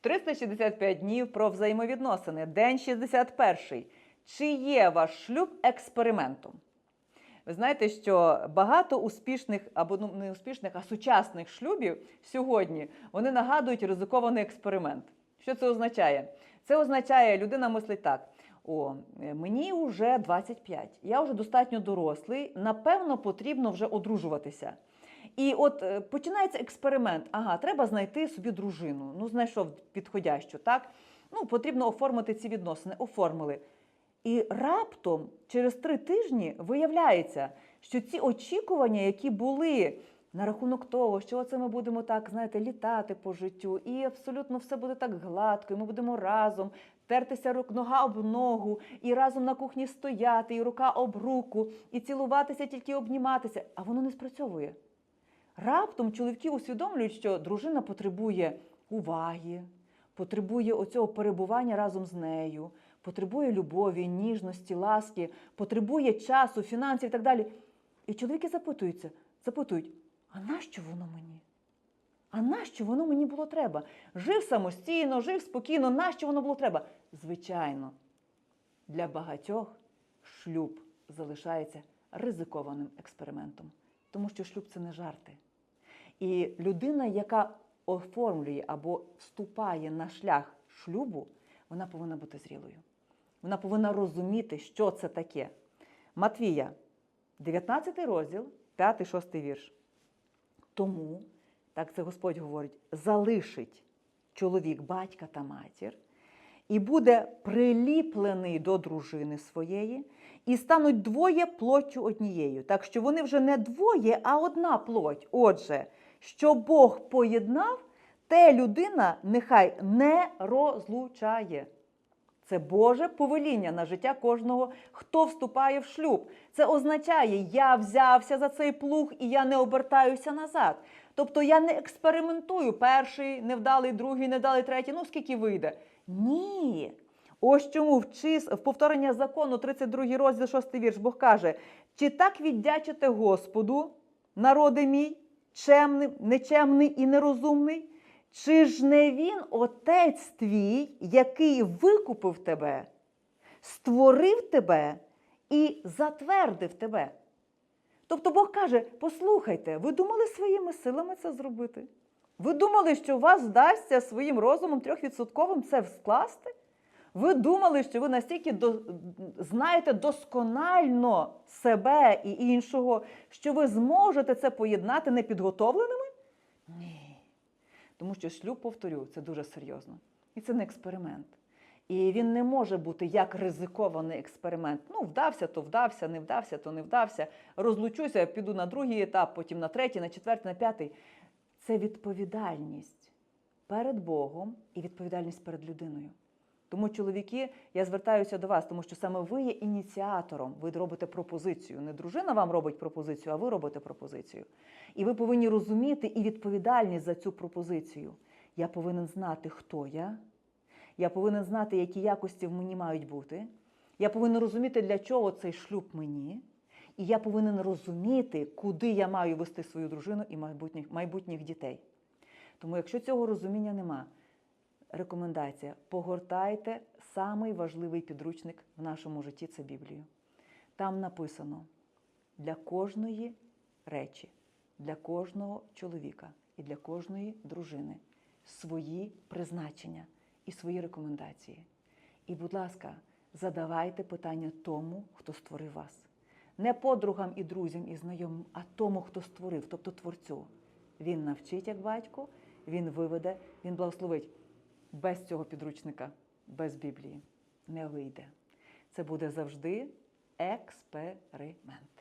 365 днів про взаємовідносини. День 61. Чи є ваш шлюб експериментом? Ви знаєте, що багато успішних або ну не успішних, а сучасних шлюбів сьогодні вони нагадують ризикований експеримент. Що це означає? Це означає, людина мислить так: о, е, мені вже 25, я вже достатньо дорослий, напевно, потрібно вже одружуватися. І от е, починається експеримент. Ага, треба знайти собі дружину. Ну, знайшов підходящу, так? Ну, потрібно оформити ці відносини. Оформили. І раптом через три тижні виявляється, що ці очікування, які були на рахунок того, що оце ми будемо так, знаєте, літати по життю, і абсолютно все буде так гладко, і ми будемо разом тертися рук, нога об ногу, і разом на кухні стояти, і рука об руку, і цілуватися, тільки обніматися. А воно не спрацьовує. Раптом чоловіки усвідомлюють, що дружина потребує уваги, потребує оцього перебування разом з нею, потребує любові, ніжності, ласки, потребує часу, фінансів і так далі. І чоловіки запитуються, запитують: а нащо воно мені? А нащо воно мені було треба? Жив самостійно, жив спокійно, нащо воно було треба? Звичайно, для багатьох шлюб залишається ризикованим експериментом, тому що шлюб це не жарти. І людина, яка оформлює або вступає на шлях шлюбу, вона повинна бути зрілою. Вона повинна розуміти, що це таке. Матвія, 19 розділ, 5-6 вірш. Тому, так це Господь говорить, залишить чоловік батька та матір і буде приліплений до дружини своєї, і стануть двоє плоттю однією. Так що вони вже не двоє, а одна плоть. Отже, що Бог поєднав, те людина нехай не розлучає. Це Боже повеління на життя кожного, хто вступає в шлюб. Це означає, я взявся за цей плуг і я не обертаюся назад. Тобто я не експериментую перший, невдалий, другий, невдалий, третій, ну скільки вийде. Ні. Ось чому в, чис... в повторення закону, 32 розділ, 6 вірш, Бог каже: чи так віддячите Господу, народи мій, чемний, нечемний і нерозумний? Чи ж не він отець твій, який викупив тебе, створив тебе і затвердив тебе? Тобто Бог каже: послухайте, ви думали своїми силами це зробити? Ви думали, що вас вдасться своїм розумом трьохвідсотковим це скласти? Ви думали, що ви настільки до... знаєте досконально себе і іншого, що ви зможете це поєднати непідготовленими? Ні. Тому що шлюб, повторю, це дуже серйозно. І це не експеримент. І він не може бути як ризикований експеримент. Ну, вдався, то вдався, не вдався, то не вдався. Розлучуся, піду на другий етап, потім на третій, на четвертий, на п'ятий. Це відповідальність перед Богом і відповідальність перед людиною. Тому, чоловіки, я звертаюся до вас, тому що саме ви є ініціатором, ви робите пропозицію. Не дружина вам робить пропозицію, а ви робите пропозицію. І ви повинні розуміти і відповідальність за цю пропозицію. Я повинен знати, хто я. Я повинен знати, які якості в мені мають бути. Я повинен розуміти, для чого цей шлюб мені. І я повинен розуміти, куди я маю вести свою дружину і майбутніх, майбутніх дітей. Тому, якщо цього розуміння нема, рекомендація: погортайте самий важливий підручник в нашому житті це Біблію. Там написано для кожної речі, для кожного чоловіка і для кожної дружини свої призначення і свої рекомендації. І, будь ласка, задавайте питання тому, хто створив вас. Не подругам і друзям і знайомим, а тому, хто створив, тобто творцю. Він навчить як батько, він виведе, він благословить. Без цього підручника, без Біблії не вийде. Це буде завжди експеримент.